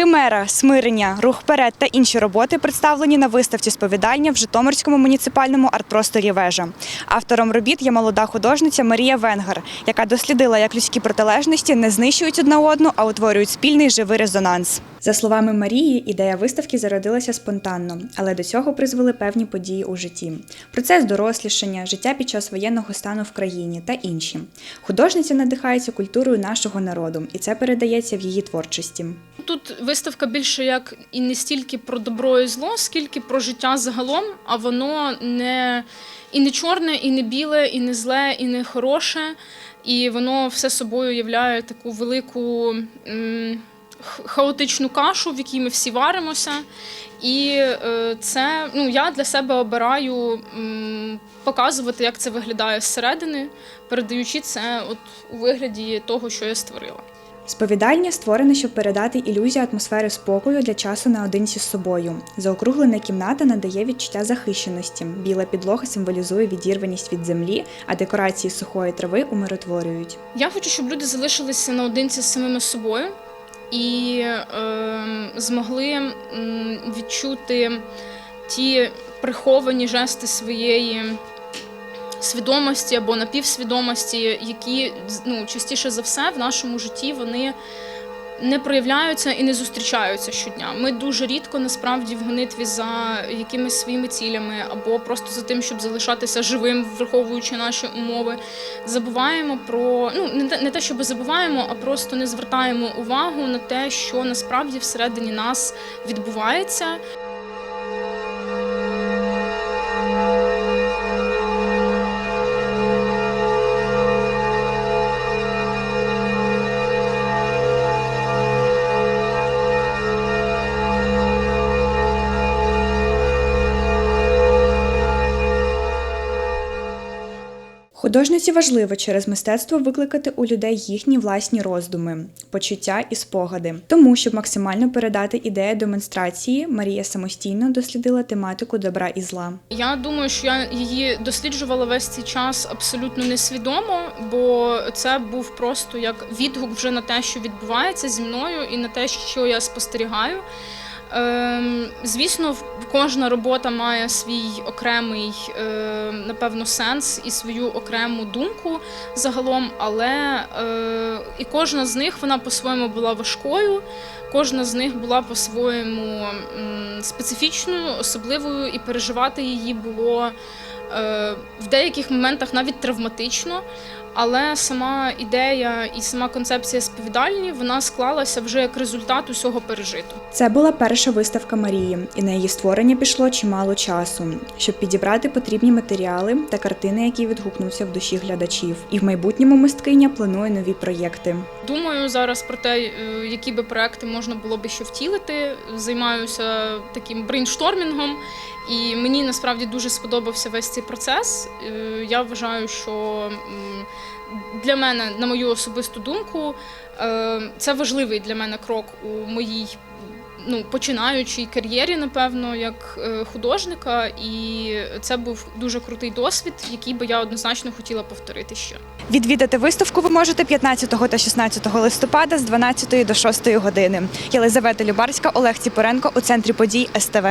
Химера, смирення, рух вперед та інші роботи представлені на виставці сповідання в Житомирському муніципальному арт-просторі Вежа. Автором робіт є молода художниця Марія Венгер, яка дослідила, як людські протилежності не знищують одна одну, а утворюють спільний живий резонанс. За словами Марії, ідея виставки зародилася спонтанно, але до цього призвели певні події у житті: процес дорослішання, життя під час воєнного стану в країні та інші. Художниця надихається культурою нашого народу, і це передається в її творчості. Тут виставка більше як і не стільки про добро і зло, скільки про життя загалом, а воно не і не чорне, і не біле, і не зле, і не хороше. І воно все собою являє таку велику хаотичну кашу, в якій ми всі варимося. І е, це ну, я для себе обираю показувати, як це виглядає зсередини, передаючи це от у вигляді того, що я створила. Сповідальня створене, щоб передати ілюзію атмосфери спокою для часу наодинці з собою. Заокруглена кімната надає відчуття захищеності. Біла підлога символізує відірваність від землі, а декорації сухої трави умиротворюють. Я хочу, щоб люди залишилися наодинці з самими собою і е, змогли відчути ті приховані жести своєї свідомості або напівсвідомості, які ну, частіше за все в нашому житті вони. Не проявляються і не зустрічаються щодня. Ми дуже рідко насправді в гонитві за якимись своїми цілями або просто за тим, щоб залишатися живим, враховуючи наші умови, забуваємо про ну не те, не те, щоб забуваємо, а просто не звертаємо увагу на те, що насправді всередині нас відбувається. Художниці важливо через мистецтво викликати у людей їхні власні роздуми, почуття і спогади. Тому, щоб максимально передати ідею демонстрації, Марія самостійно дослідила тематику добра і зла. Я думаю, що я її досліджувала весь цей час абсолютно несвідомо, бо це був просто як відгук вже на те, що відбувається зі мною, і на те, що я спостерігаю. Ем, звісно, кожна робота має свій окремий, е, напевно, сенс і свою окрему думку загалом, але е, і кожна з них вона по-своєму була важкою, кожна з них була по-своєму специфічною, особливою, і переживати її було в деяких моментах навіть травматично. Але сама ідея і сама концепція сповідальні вона склалася вже як результат усього пережиту. Це була перша виставка Марії, і на її створення пішло чимало часу, щоб підібрати потрібні матеріали та картини, які відгукнуться в душі глядачів. І в майбутньому мисткиня планує нові проєкти. Думаю зараз про те, е, які би проекти можна було би ще втілити. Займаюся таким брейнштормінгом, і мені насправді дуже сподобався весь цей процес. Е, Я вважаю, що для мене, на мою особисту думку, е, це важливий для мене крок у моїй. Ну, починаючій кар'єрі, напевно, як е, художника, і це був дуже крутий досвід, який би я однозначно хотіла повторити ще. Відвідати виставку ви можете 15 та 16 листопада з 12 до 6 години. Єлизавета Любарська, Олег Ціпоренко у центрі подій СТВ.